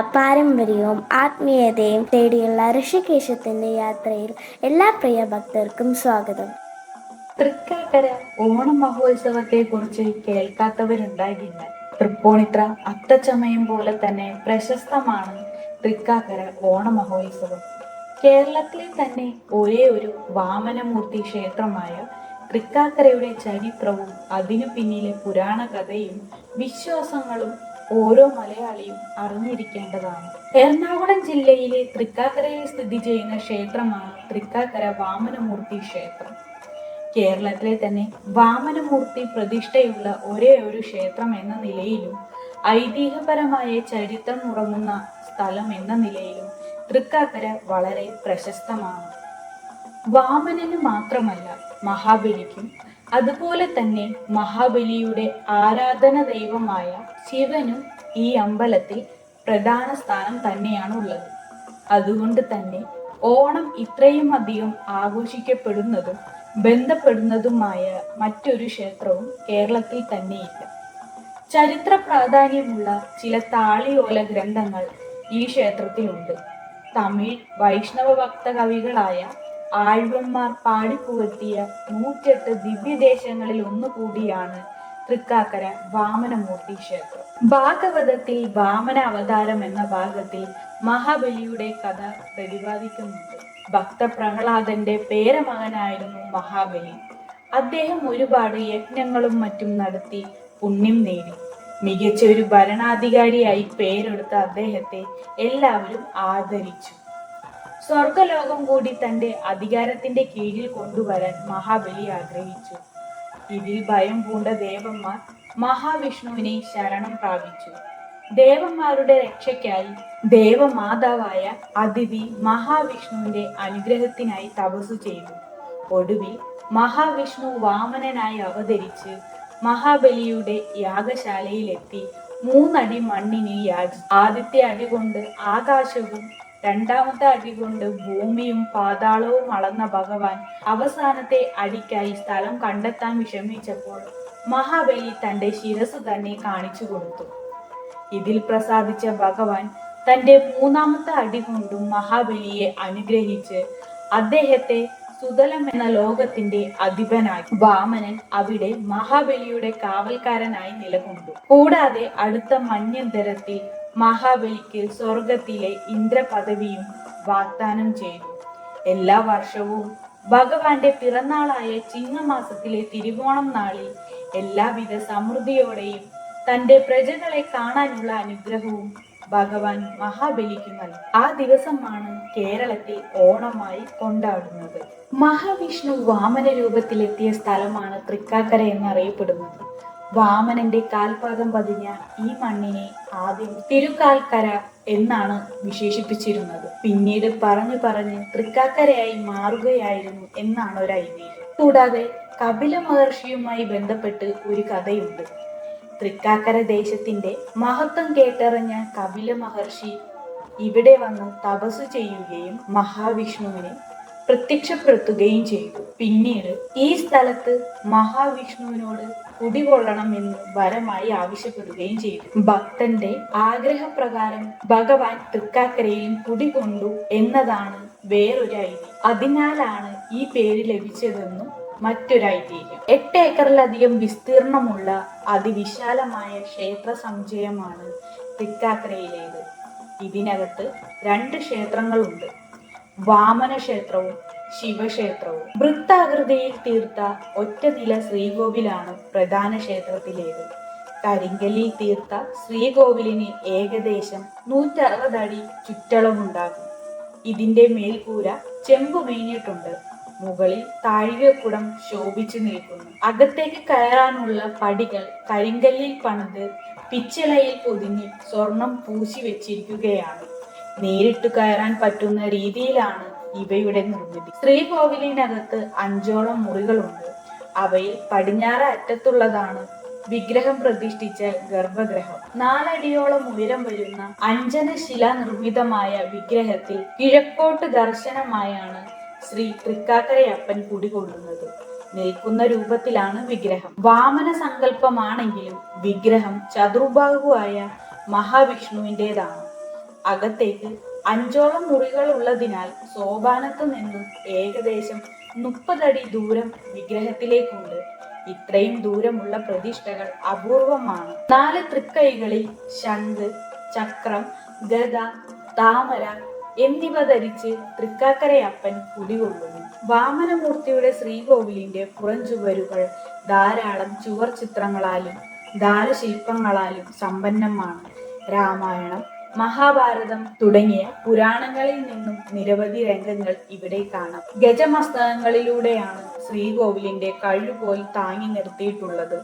പാരമ്പര്യവും ആത്മീയതയും തേടിയുള്ള ഋഷികേശത്തിന്റെ യാത്രയിൽ എല്ലാ പ്രിയ ഭക്തർക്കും സ്വാഗതം. തൃക്കാക്കര ഓണം മഹോത്സവത്തെ കുറിച്ച് കേൾക്കാത്തവരുണ്ടാകില്ല. തൃപ്പൂണിത്ര അത്തച്ചമയം പോലെ തന്നെ പ്രശസ്തമാണ് തൃക്കാക്കര ഓണ മഹോത്സവം. കേരളത്തിലെ തന്നെ ഒരേ ഒരു വാമനമൂർത്തി ക്ഷേത്രമായ തൃക്കാക്കരയുടെ ചരിത്രവും അതിനു പിന്നിലെ പുരാണ കഥയും വിശ്വാസങ്ങളും ഓരോ മലയാളിയും അറിഞ്ഞിരിക്കേണ്ടതാണ്. എറണാകുളം ജില്ലയിലെ തൃക്കാക്കരയിൽ സ്ഥിതി ചെയ്യുന്ന ക്ഷേത്രമാണ് തൃക്കാക്കര വാമനമൂർത്തി ക്ഷേത്രം. കേരളത്തിലെ തന്നെ വാമനമൂർത്തി പ്രതിഷ്ഠയുള്ള ഒരേ ഒരു ക്ഷേത്രം എന്ന നിലയിലും ഐതിഹ്യപരമായ ചരിത്രം ഉറങ്ങുന്ന സ്ഥലം എന്ന നിലയിലും തൃക്കാക്കര വളരെ പ്രശസ്തമാണ്. വാമനന് മാത്രമല്ല മഹാബലിക്കും അതുപോലെ തന്നെ മഹാബലിയുടെ ആരാധന ദൈവമായ ശിവനും ഈ അമ്പലത്തിൽ പ്രധാന സ്ഥാനം തന്നെയാണ് ഉള്ളത് അതുകൊണ്ട് തന്നെ ഓണം ഇത്രയും അധികം ആഘോഷിക്കപ്പെടുന്നതും ബന്ധപ്പെടുന്നതുമായ മറ്റൊരു ക്ഷേത്രവും കേരളത്തിൽ തന്നെയില്ല. ചരിത്ര പ്രാധാന്യമുള്ള ചില താളിയോല ഗ്രന്ഥങ്ങൾ ഈ ക്ഷേത്രത്തിലുണ്ട്. തമിഴ് വൈഷ്ണവ ഭക്ത കവികളായ ആഴ്വന്മാർ പാടിപ്പുകത്തിയ നൂറ്റെട്ട് ദിവ്യദേശങ്ങളിൽ ഒന്നുകൂടിയാണ് തൃക്കാക്കര വാമനമൂർത്തി ക്ഷേത്രം. ഭാഗവതത്തിൽ വാമന അവതാരം എന്ന ഭാഗത്തിൽ മഹാബലിയുടെ കഥ പ്രതിപാദിക്കുന്നുണ്ട്. ഭക്തപ്രഹ്ലാദന്റെ പേരമകനായിരുന്നു മഹാബലി. അദ്ദേഹം ഒരുപാട് യജ്ഞങ്ങളും മറ്റും നടത്തി പുണ്യം നേടി. മികച്ച ഒരു ഭരണാധികാരിയായി പേരെടുത്ത അദ്ദേഹത്തെ എല്ലാവരും ആദരിച്ചു. സ്വർഗലോകം കൂടി തന്റെ അധികാരത്തിന്റെ കീഴിൽ കൊണ്ടുവരാൻ മഹാബലി ആഗ്രഹിച്ചു. ഇതിൽ ഭയം പൂണ്ട ദേവന്മാർ മഹാവിഷ്ണുവിനെ ശരണം പ്രാപിച്ചു. ദേവന്മാരുടെ രക്ഷയ്ക്കായി ദേവമാതാവായ അതിഥി മഹാവിഷ്ണുവിന്റെ അനുഗ്രഹത്തിനായി തപസ്സു ചെയ്തു. ഒടുവിൽ മഹാവിഷ്ണു വാമനനായി അവതരിച്ച് മഹാബലിയുടെ യാഗശാലയിലെത്തി മൂന്നടി മണ്ണിനെ യാചി ആദ്യത്തെ അടി കൊണ്ട് ആകാശവും രണ്ടാമത്തെ അടി കൊണ്ട് ഭൂമിയും പാതാളവും അളന്ന ഭഗവാൻ അവസാനത്തെ അടിക്കായി സ്ഥലം കണ്ടെത്താൻ വിഷമിച്ചപ്പോൾ മഹാബലി തന്റെ ശിരസ് തന്നെ കാണിച്ചു കൊടുത്തു. ഇതിൽ പ്രസാദിച്ച ഭഗവാൻ തന്റെ മൂന്നാമത്തെ അടി കൊണ്ടും മഹാബലിയെ അനുഗ്രഹിച്ച് അദ്ദേഹത്തെ സുതലം എന്ന ലോകത്തിന്റെ അധിപനായി വാമനൻ അവിടെ മഹാബലിയുടെ കാവൽക്കാരനായി നിലകൊണ്ടു. കൂടാതെ അടുത്ത മഞ്ഞന്തരത്തിൽ മഹാബലിക്ക് സ്വർഗത്തിലെ ഇന്ദ്രപദവിയും വാഗ്ദാനം ചെയ്തു. എല്ലാ വർഷവും ഭഗവാന്റെ പിറന്നാളായ ചിങ്ങമാസത്തിലെ തിരുവോണം നാളിൽ എല്ലാവിധ സമൃദ്ധിയോടെയും തന്റെ പ്രജകളെ കാണാനുള്ള അനുഗ്രഹവും ഭഗവാൻ മഹാബലിക്ക് നൽകി. ആ ദിവസമാണ് കേരളത്തിൽ ഓണമായി കൊണ്ടാടുന്നത്. മഹാവിഷ്ണു വാമന രൂപത്തിലെത്തിയ സ്ഥലമാണ് തൃക്കാക്കര എന്നറിയപ്പെടുന്നത്. വാമനന്റെ കാൽപാദം പതിഞ്ഞ ഈ മണ്ണിനെ ആദ്യം തിരുക്കാൽക്കര എന്നാണ് വിശേഷിപ്പിച്ചിരുന്നത്. പിന്നീട് പറഞ്ഞു പറഞ്ഞ് തൃക്കാക്കരയായി മാറുകയായിരുന്നു എന്നാണ് ഒരു ഐതിഹ്യം. കൂടാതെ കപില മഹർഷിയുമായി ബന്ധപ്പെട്ട് ഒരു കഥയുണ്ട്. തൃക്കാക്കര ദേശത്തിന്റെ മഹത്വം കേട്ടറിഞ്ഞ കപില മഹർഷി ഇവിടെ വന്ന് തപസ് ചെയ്യുകയും മഹാവിഷ്ണുവിനെ പ്രത്യക്ഷപ്പെടുത്തുകയും ചെയ്തു. പിന്നീട് ഈ സ്ഥലത്ത് മഹാവിഷ്ണുവിനോട് കുടികൊള്ളണം എന്ന് വരമായി ആവശ്യപ്പെടുകയും ചെയ്തു. ഭക്തന്റെ ആഗ്രഹപ്രകാരം ഭഗവാൻ തൃക്കാക്കരയിൽ കുടികൊണ്ടു എന്നതാണ് വേറൊരു ഐതിഹ്യം. അതിനാലാണ് ഈ പേര് ലഭിച്ചതെന്നും മറ്റൊരൈതിഹ്യം എട്ട് ഏക്കറിലധികം വിസ്തീർണമുള്ള അതിവിശാലമായ ക്ഷേത്ര സമുച്ചയമാണ് തൃക്കാക്കരയിലേത്. ഇതിനകത്ത് രണ്ട് ക്ഷേത്രങ്ങളുണ്ട്. വാമന ക്ഷേത്രവും ശിവക്ഷേത്രവും. വൃത്താകൃതിയിൽ തീർത്ത ഒറ്റ നില ശ്രീകോവിലാണ് പ്രധാന ക്ഷേത്രത്തിലേത്. കരിങ്കലിൽ തീർത്ത ശ്രീകോവിലിന് ഏകദേശം നൂറ്ററുപത് അടി ചുറ്റളവുണ്ടാകും. ഇതിന്റെ മേൽക്കൂര ചെമ്പു മേഞ്ഞിട്ടുണ്ട് മുകളിൽ താഴികക്കുടം ശോഭിച്ചു നിൽക്കുന്നു. അകത്തേക്ക് കയറാനുള്ള പടികൾ കരിങ്കല്ലിൽ പണിത് പിച്ചളയിൽ പൊതിഞ്ഞ് സ്വർണം പൂശി വെച്ചിരിക്കുകയാണ്. നേരിട്ട് കയറാൻ പറ്റുന്ന രീതിയിലാണ് ഇവയുടെ നിർമ്മിതി. ശ്രീകോവിലിനകത്ത് അഞ്ചോളം മുറികളുണ്ട്. അവയിൽ പടിഞ്ഞാറ് അറ്റത്തുള്ളതാണ് വിഗ്രഹം പ്രതിഷ്ഠിച്ച ഗർഭഗ്രഹം. നാലടിയോളം ഉയരം വരുന്ന അഞ്ജനശില നിർമ്മിതമായ വിഗ്രഹത്തിൽ കിഴക്കോട്ട് ദർശനമായാണ് ശ്രീ തൃക്കാക്കരയപ്പൻ കുടികൊള്ളുന്നത്. നിൽക്കുന്ന രൂപത്തിലാണ് വിഗ്രഹം. വാമന സങ്കല്പമാണെങ്കിലും വിഗ്രഹം ചതുർബാഹുവായ മഹാവിഷ്ണുവിന്റെതാണ്. അകത്തേക്ക് അഞ്ചോളം മുറികൾ ഉള്ളതിനാൽ സോപാനത്ത് നിന്നും ഏകദേശം മുപ്പതടി ദൂരം വിഗ്രഹത്തിലേക്കുണ്ട്. ഇത്രയും ദൂരമുള്ള പ്രതിഷ്ഠകൾ അപൂർവമാണ്. നാല് തൃക്കൈകളിൽ ശംഖ് ചക്രം ഗദ താമര എന്നിവ ധരിച്ച് തൃക്കാക്കരയപ്പൻ കുടികൊള്ളുന്നു. വാമനമൂർത്തിയുടെ ശ്രീകോവിലിന്റെ പുറംചുവരുകൾ ധാരാളം ചുവർ ചിത്രങ്ങളാലും ദാരശില്പങ്ങളാലും സമ്പന്നമാണ്. രാമായണം മഹാഭാരതം തുടങ്ങിയ പുരാണങ്ങളിൽ നിന്നും നിരവധി രംഗങ്ങൾ ഇവിടെ കാണാം. ഗജമസ്തകങ്ങളിലൂടെയാണ് ശ്രീകോവിലിന്റെ കഴുകോൽ താങ്ങി നിർത്തിയിട്ടുള്ളത്.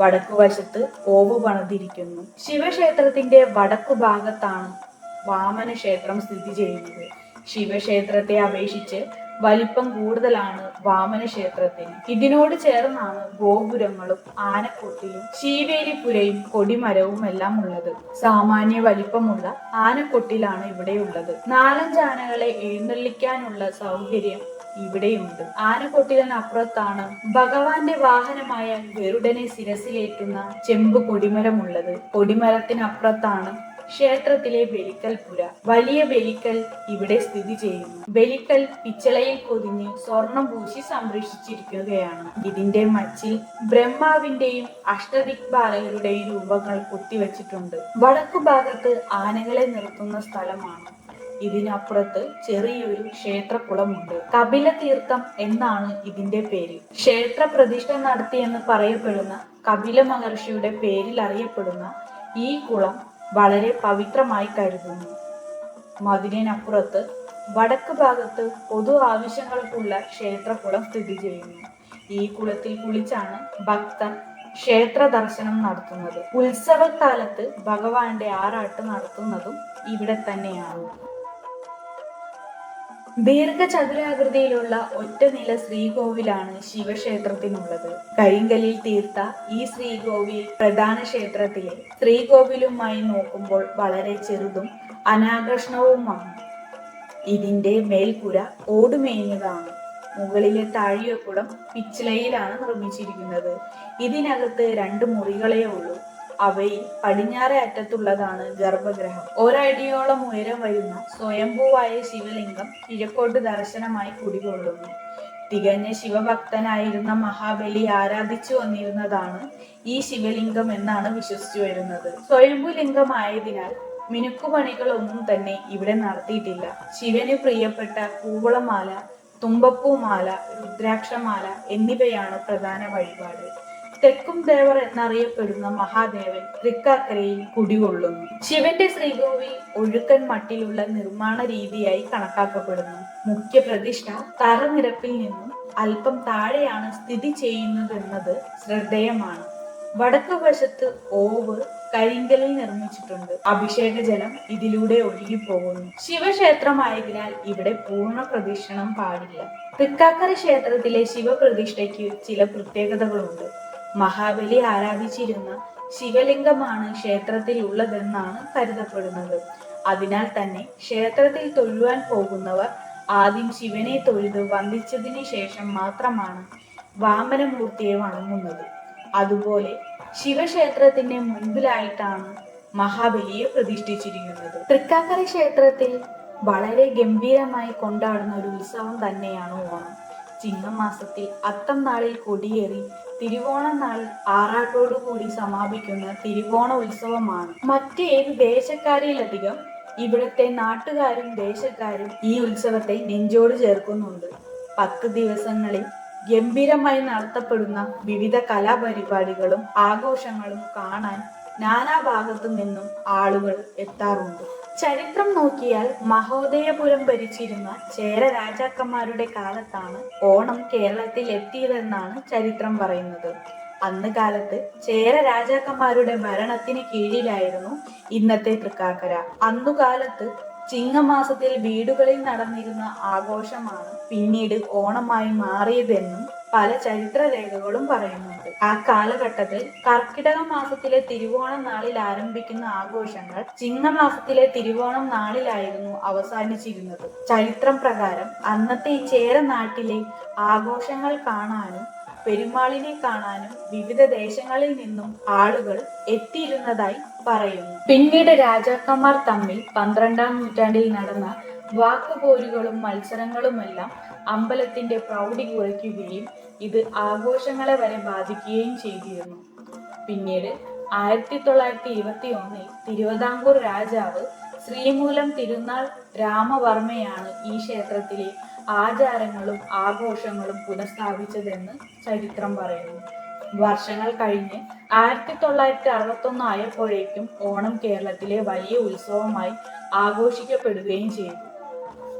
വടക്കുവശത്ത് ഓവ് പണിതിരിക്കുന്നു. ശിവക്ഷേത്രത്തിന്റെ വടക്കു ഭാഗത്താണ് വാമന ക്ഷേത്രം സ്ഥിതി ചെയ്യുന്നത്. ശിവക്ഷേത്രത്തെ അപേക്ഷിച്ച് വലിപ്പം കൂടുതലാണ് വാമന ക്ഷേത്രത്തിന് ഇതിനോട് ചേർന്നാണ് ഗോപുരങ്ങളും ആനക്കൊട്ടിലും ശീവേലിപ്പുരയും കൊടിമരവും എല്ലാം ഉള്ളത്. സാമാന്യ വലിപ്പമുള്ള ആനക്കൊട്ടിലാണ് ഇവിടെയുള്ളത് നാലഞ്ച് ആനകളെ എഴുന്നള്ളിക്കാനുള്ള സൗകര്യം ഇവിടെയുണ്ട്. ആനക്കൊട്ടിലിനപ്പുറത്താണ് ഭഗവാന്റെ വാഹനമായ ഗരുഡനെ ശിരസിലേറ്റുന്ന ചെമ്പ് കൊടിമരമുള്ളത്. കൊടിമരത്തിനപ്പുറത്താണ് ക്ഷേത്രത്തിലെ ബലിക്കൽപുര വലിയ ബലിക്കൽ ഇവിടെ സ്ഥിതി ചെയ്യുന്നു. ബലിക്കൽ പിച്ചളയിൽ പൊതിഞ്ഞ് സ്വർണം പൂശി സംരക്ഷിച്ചിരിക്കുകയാണ്. ഇതിന്റെ മച്ചിൽ ബ്രഹ്മാവിന്റെയും അഷ്ടദിക്പാലകരുടെയും രൂപങ്ങൾ കൊത്തിവെച്ചിട്ടുണ്ട്. വടക്കു ഭാഗത്ത് ആനകളെ നിർത്തുന്ന സ്ഥലമാണ്. ഇതിനപ്പുറത്ത് ചെറിയൊരു ക്ഷേത്രക്കുളമുണ്ട് കപില തീർത്ഥം എന്നാണ് ഇതിന്റെ പേര്. ക്ഷേത്ര പ്രതിഷ്ഠ നടത്തിയെന്ന് പറയപ്പെടുന്ന കപില മഹർഷിയുടെ പേരിൽ അറിയപ്പെടുന്ന ഈ കുളം വളരെ പവിത്രമായി കരുതുന്നു. മതിലിനപ്പുറത്ത് വടക്ക് ഭാഗത്ത് പൊതു ആവശ്യങ്ങൾക്കുള്ള ക്ഷേത്രകുളം സ്ഥിതി ചെയ്യുന്നു. ഈ കുളത്തിൽ കുളിച്ചാണ് ഭക്തർ ക്ഷേത്ര ദർശനം നടത്തുന്നത്. ഉത്സവകാലത്ത് ഭഗവാന്റെ ആറാട്ട് നടത്തുന്നതും ഇവിടെ തന്നെയാണ്. ദീർഘചതുരാകൃതിയിലുള്ള ഒറ്റ നില ശ്രീകോവിലാണ് ശിവക്ഷേത്രത്തിനുള്ളത്. കരിങ്കലിൽ തീർത്ത ഈ ശ്രീകോവിൽ പ്രധാന ക്ഷേത്രത്തിലെ ശ്രീകോവിലുമായി നോക്കുമ്പോൾ വളരെ ചെറുതും അനാകർഷണവുമാണ്. ഇതിന്റെ മേൽക്കുര ഓടുമേഞ്ഞതാണ്. മുകളിലെ താഴികക്കുടം പിച്ചിലയിലാണ് നിർമ്മിച്ചിരിക്കുന്നത്. ഇതിനകത്ത് രണ്ട് മുറികളേ ഉള്ളൂ. അവയിൽ പടിഞ്ഞാറേ അറ്റത്തുള്ളതാണ് ഗർഭഗ്രഹം ഒരടിയോളം ഉയരം വരുന്ന സ്വയംഭൂവായ ശിവലിംഗം കിഴക്കോട്ട് ദർശനമായി കുടികൊള്ളുന്നു. തികഞ്ഞ ശിവഭക്തനായിരുന്ന മഹാബലി ആരാധിച്ചു വന്നിരുന്നതാണ് ഈ ശിവലിംഗം എന്നാണ് വിശ്വസിച്ചു വരുന്നത്. സ്വയംഭൂ ലിംഗമായതിനാൽ മിനുക്കുപണികളൊന്നും തന്നെ ഇവിടെ നടത്തിയിട്ടില്ല. ശിവന് പ്രിയപ്പെട്ട കൂവളമാല തുമ്പപ്പൂമാല രുദ്രാക്ഷമാല എന്നിവയാണ് പ്രധാന വഴിപാട്. തെക്കും ദേവർ എന്നറിയപ്പെടുന്ന മഹാദേവൻ തൃക്കാക്കരയിൽ കുടികൊള്ളുന്നു. ശിവന്റെ ശ്രീകോവിൽ ഒഴുക്കൻ മട്ടിലുള്ള നിർമ്മാണ രീതിയായി കണക്കാക്കപ്പെടുന്നു. മുഖ്യ പ്രതിഷ്ഠ തറനിരപ്പിൽ നിന്നും അല്പം താഴെയാണ് സ്ഥിതി ചെയ്യുന്നതെന്നത് ശ്രദ്ധേയമാണ്. വടക്കു വശത്ത് ഓവ് കരിങ്കലിൽ നിർമ്മിച്ചിട്ടുണ്ട്. അഭിഷേക ജലം ഇതിലൂടെ ഒഴുകിപ്പോകുന്നു. ശിവക്ഷേത്രമായതിനാൽ ഇവിടെ പൂർണ പ്രദക്ഷിണം പാടില്ല. തൃക്കാക്കര ക്ഷേത്രത്തിലെ ശിവപ്രതിഷ്ഠയ്ക്ക് ചില പ്രത്യേകതകളുണ്ട്. മഹാബലി ആരാധിച്ചിരുന്ന ശിവലിംഗമാണ് ക്ഷേത്രത്തിൽ ഉള്ളതെന്നാണ് കരുതപ്പെടുന്നത്. അതിനാൽ തന്നെ ക്ഷേത്രത്തിൽ തൊഴുവാൻ പോകുന്നവർ ആദ്യം ശിവനെ തൊഴുത് വന്ദിച്ചതിന് ശേഷം മാത്രമാണ് വാമനമൂർത്തിയെ വണങ്ങുന്നത്. അതുപോലെ ശിവക്ഷേത്രത്തിന്റെ മുൻപിലായിട്ടാണ് മഹാബലിയെ പ്രതിഷ്ഠിച്ചിരിക്കുന്നത്. തൃക്കാക്കര ക്ഷേത്രത്തിൽ വളരെ ഗംഭീരമായി കൊണ്ടാടുന്ന ഒരു ഉത്സവം തന്നെയാണ് ഓണം. ചിങ്ങമാസത്തിൽ അത്തം നാളിൽ കൊടിയേറി തിരുവോണം നാളിൽ ആറാട്ടോടുകൂടി സമാപിക്കുന്ന തിരുവോണ ഉത്സവമാണ്. മറ്റേത് ദേശക്കാരിലധികം ഇവിടുത്തെ നാട്ടുകാരും ദേശക്കാരും ഈ ഉത്സവത്തെ നെഞ്ചോട് ചേർക്കുന്നുണ്ട്. പത്ത് ദിവസങ്ങളിൽ ഗംഭീരമായി നടത്തപ്പെടുന്ന വിവിധ കലാപരിപാടികളും ആഘോഷങ്ങളും കാണാൻ നാനാഭാഗത്തു നിന്നും ആളുകൾ എത്താറുണ്ട്. ചരിത്രം നോക്കിയാൽ മഹോദയപുരം ഭരിച്ചിരുന്ന ചേര രാജാക്കന്മാരുടെ കാലത്താണ് ഓണം കേരളത്തിൽ എത്തിയതെന്നാണ് ചരിത്രം പറയുന്നത്. അന്ന് കാലത്ത് ചേര രാജാക്കന്മാരുടെ ഭരണത്തിന് കീഴിലായിരുന്നു ഇന്നത്തെ തൃക്കാക്കര. അന്നുകാലത്ത് ചിങ്ങമാസത്തിൽ വീടുകളിൽ നടന്നിരുന്ന ആഘോഷമാണ് പിന്നീട് ഓണമായി മാറിയതെന്നും പല ചരിത്ര രേഖകളും പറയുന്നുണ്ട് ആ കാലഘട്ടത്തിൽ കർക്കിടക മാസത്തിലെ തിരുവോണം നാളിൽ ആരംഭിക്കുന്ന ആഘോഷങ്ങൾ ചിങ്ങമാസത്തിലെ തിരുവോണം നാളിലായിരുന്നു അവസാനിച്ചിരുന്നത്. ചരിത്രം പ്രകാരം അന്നത്തെ ഈ ചേര നാട്ടിലെ ആഘോഷങ്ങൾ കാണാനും പെരുമാളിനെ കാണാനും വിവിധ ദേശങ്ങളിൽ നിന്നും ആളുകൾ എത്തിയിരുന്നതായി പറയുന്നു. പിന്നീട് രാജാക്കന്മാർ തമ്മിൽ പന്ത്രണ്ടാം നൂറ്റാണ്ടിൽ നടന്ന വാക്കുപോരുകളും മത്സരങ്ങളുമെല്ലാം അമ്പലത്തിന്റെ പ്രൗഢി കുറയ്ക്കുകയും ഇത് ആഘോഷങ്ങളെ വരെ ബാധിക്കുകയും ചെയ്തിരുന്നു. പിന്നീട് ആയിരത്തി തൊള്ളായിരത്തി ഇരുപത്തി ഒന്നിൽ തിരുവിതാംകൂർ രാജാവ് ശ്രീമൂലം തിരുനാൾ രാമവർമ്മയാണ് ഈ ക്ഷേത്രത്തിലെ ആചാരങ്ങളും ആഘോഷങ്ങളും പുനഃസ്ഥാപിച്ചതെന്ന് ചരിത്രം പറയുന്നു. വർഷങ്ങൾ കഴിഞ്ഞ് ആയിരത്തി തൊള്ളായിരത്തി അറുപത്തി ഒന്ന് ആയപ്പോഴേക്കും ഓണം കേരളത്തിലെ വലിയ ഉത്സവമായി ആഘോഷിക്കപ്പെടുകയും ചെയ്തു.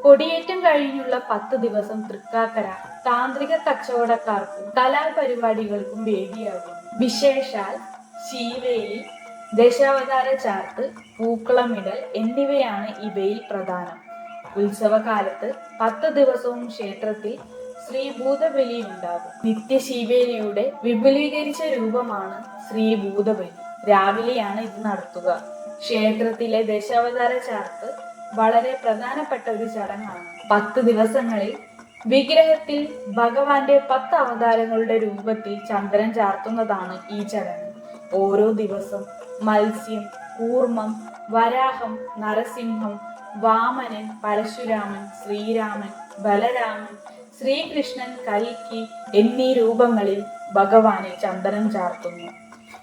കൊടിയേറ്റം കഴിഞ്ഞുള്ള പത്ത് ദിവസം തൃക്കാക്കര താന്ത്രിക കച്ചവടക്കാർക്കും കലാപരിപാടികൾക്കും വേദിയാകും. വിശേഷാൽ ശീവേലി ദശാവതാര ചാർത്ത് പൂക്കളമിടൽ എന്നിവയാണ് ഇവയിൽ പ്രധാനം. ഉത്സവകാലത്ത് പത്ത് ദിവസവും ക്ഷേത്രത്തിൽ ശ്രീഭൂതബലി ഉണ്ടാകും. നിത്യശീവേലിയുടെ വിപുലീകരിച്ച രൂപമാണ് ശ്രീഭൂതബലി. രാവിലെയാണ് ഇത് നടത്തുക. ക്ഷേത്രത്തിലെ ദശാവതാര ചാർത്ത് വളരെ പ്രധാനപ്പെട്ട ഒരു ചടങ്ങാണ്. പത്ത് ദിവസങ്ങളിൽ വിഗ്രഹത്തിൽ ഭഗവാന്റെ പത്ത് അവതാരങ്ങളുടെ രൂപത്തിൽ ചന്ദ്രൻ ചാർത്തുന്നതാണ് ഈ ചടങ്ങ്. ഓരോ ദിവസം മത്സ്യം കൂർമ്മം വരാഹം നരസിംഹം വാമനൻ പരശുരാമൻ ശ്രീരാമൻ ബലരാമൻ ശ്രീകൃഷ്ണൻ കൽക്കി എന്നീ രൂപങ്ങളിൽ ഭഗവാനെ ചന്ദനം ചാർത്തുന്നു.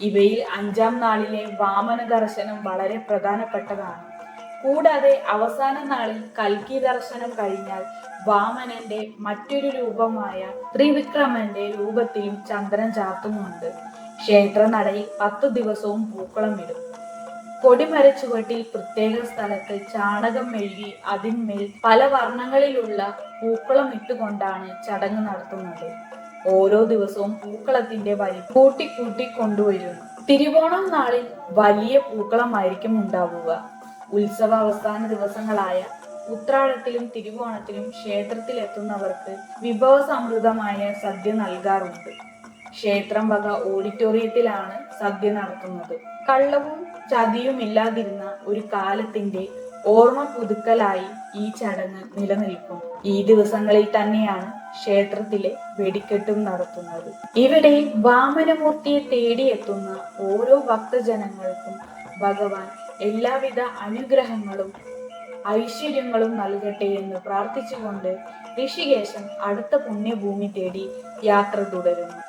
ഇവയിൽ അഞ്ചാം നാളിലെ വാമന ദർശനം വളരെ പ്രധാനപ്പെട്ടതാണ്. കൂടാതെ അവസാന നാളിൽ കൽക്കി ദർശനം കഴിഞ്ഞാൽ വാമനന്റെ മറ്റൊരു രൂപമായ ത്രിവിക്രമന്റെ രൂപത്തിലും ചന്ദ്രൻ ചാർത്തുന്നുണ്ട്. ക്ഷേത്രനടയിൽ പത്തു ദിവസവും പൂക്കളം ഇടും. കൊടിമരച്ചുവട്ടിൽ പ്രത്യേക സ്ഥലത്ത് ചാണകം മെഴുകി അതിന്മേൽ പല വർണങ്ങളിലുള്ള പൂക്കളം ഇട്ടുകൊണ്ടാണ് ചടങ്ങ് നടത്തുന്നത്. ഓരോ ദിവസവും പൂക്കളത്തിന്റെ വലി കൂട്ടി കൂട്ടി കൊണ്ടുവരുന്നു. തിരുവോണം നാളിൽ വലിയ പൂക്കളമായിരിക്കും ഉണ്ടാവുക. ഉത്സവ അവസാന ദിവസങ്ങളായ ഉത്രാടത്തിലും തിരുവോണത്തിലും ക്ഷേത്രത്തിൽ ക്ഷേത്രത്തിലെത്തുന്നവർക്ക് വിഭവസമൃദ്ധമായ സദ്യ നൽകാറുണ്ട്. ക്ഷേത്രം വക ഓഡിറ്റോറിയത്തിലാണ് സദ്യ നടത്തുന്നത്. കള്ളവും ചതിയും ഇല്ലാതിരുന്ന ഒരു കാലത്തിന്റെ ഓർമ്മ പുതുക്കലായി ഈ ചടങ്ങ് നിലനിൽക്കും. ഈ ദിവസങ്ങളിൽ തന്നെയാണ് ക്ഷേത്രത്തിലെ വെടിക്കെട്ടും നടത്തുന്നത്. ഇവിടെ വാമനമൂർത്തിയെ തേടിയെത്തുന്ന ഓരോ ഭക്തജനങ്ങൾക്കും ഭഗവാൻ എല്ലാവിധ അനുഗ്രഹങ്ങളും ഐശ്വര്യങ്ങളും നൽകട്ടെ എന്ന് പ്രാർത്ഥിച്ചുകൊണ്ട് ഋഷികേശം അടുത്ത പുണ്യഭൂമി തേടി യാത്ര തുടരുന്നു.